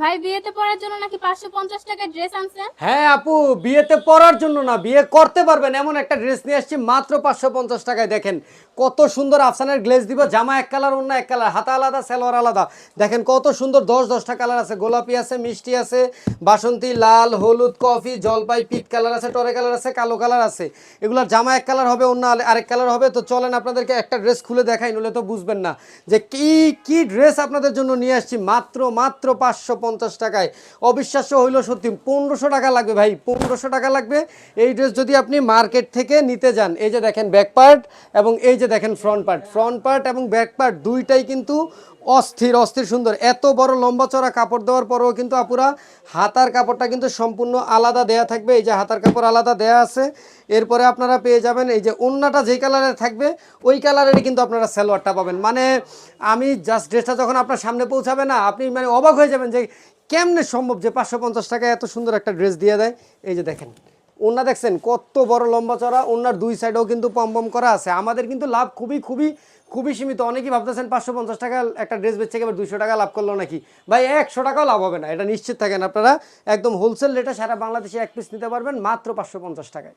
ভাই, বিয়েতে পড়ার জন্য নাকি পাঁচশো পঞ্চাশ টাকায় ড্রেস আনছেন? হ্যাঁ আপু, বিয়েতে পরার জন্য না, বিয়ে করতে পারবেন, এমন একটা ড্রেস নিয়ে আসছি, মাত্র পাঁচশো পঞ্চাশ টাকায়, দেখেন। কত সুন্দর আফসানের গ্লেজ দিব, জামা এক কালার অন্য এক কালার হাতা আলাদা, সালোয়ার আলাদা। দেখেন কত সুন্দর দশ দশটা কালার আছে, গোলাপি আছে, মিষ্টি আছে, বাসন্তী, লাল, হলুদ, কফি, জলপাই পিট কালার আছে, টরে কালার আছে, কালো কালার আছে। এগুলোর জামা এক কালার হবে অন্য আরেক কালার হবে, তো চলেন আপনাদেরকে একটা ড্রেস খুলে দেখাই নলে তো বুঝবেন না। যে কি কি ড্রেস আপনাদের জন্য নিয়ে আসছি, মাত্র মাত্র পাঁচশো পঞ্চাশ পঞ্চাশ টাকায়। অবিশ্বাস্য হইল সত্যি, পনেরোশো টাকা লাগবে ভাই, পনেরোশো টাকা লাগবে। এই ড্রেস যদি আপনি মার্কেট থেকে নিতে যান, এই যে দেখেন ব্যাক পার্ট এবং এই যে দেখেন ফ্রন্ট পার্ট ফ্রন্ট পার্ট এবং ব্যাক পার্ট দুইটাই কিন্তু অস্থির অস্থির সুন্দর। এত বড় লম্বা চড়া কাপড় দেওয়ার পরেও কিন্তু আপুরা হাতার কাপড়টা কিন্তু সম্পূর্ণ আলাদা দেয়া থাকবে। এই যে হাতার কাপড় আলাদা দেয়া আছে। এরপরে আপনারা পেয়ে যাবেন এই যে ওন্নাটা যেই কালারের থাকবে, ওই কালারেরই কিন্তু আপনারা সালোয়ারটা পাবেন। মানে আমি জাস্ট ড্রেসটা যখন আপনার সামনে পৌঁছাবে না, আপনি মানে অবাক হয়ে যাবেন যে কেমনে সম্ভব যে পাঁচশো টাকায় এত সুন্দর একটা ড্রেস দিয়ে দেয়। এই যে দেখেন। ওনা দেখছেন, কত বড় লম্বা চড়া, ওনার দুই সাইডেও কিন্তু পম পম করা আছে। আমাদের কিন্তু লাভ খুবই খুবই খুবই সীমিত। অনেকেই ভাবতেছেন পাঁচশো পঞ্চাশ টাকা একটা ড্রেস বেচছে এবার দুশো টাকা লাভ করল নাকি? ভাই, একশো টাকাও লাভ হবে না। এটা নিশ্চিত থাকেন আপনারা। একদম হোলসেল রেটে সারা বাংলাদেশে এক পিস নিতে পারবেন মাত্র পাঁচশো পঞ্চাশ টাকায়।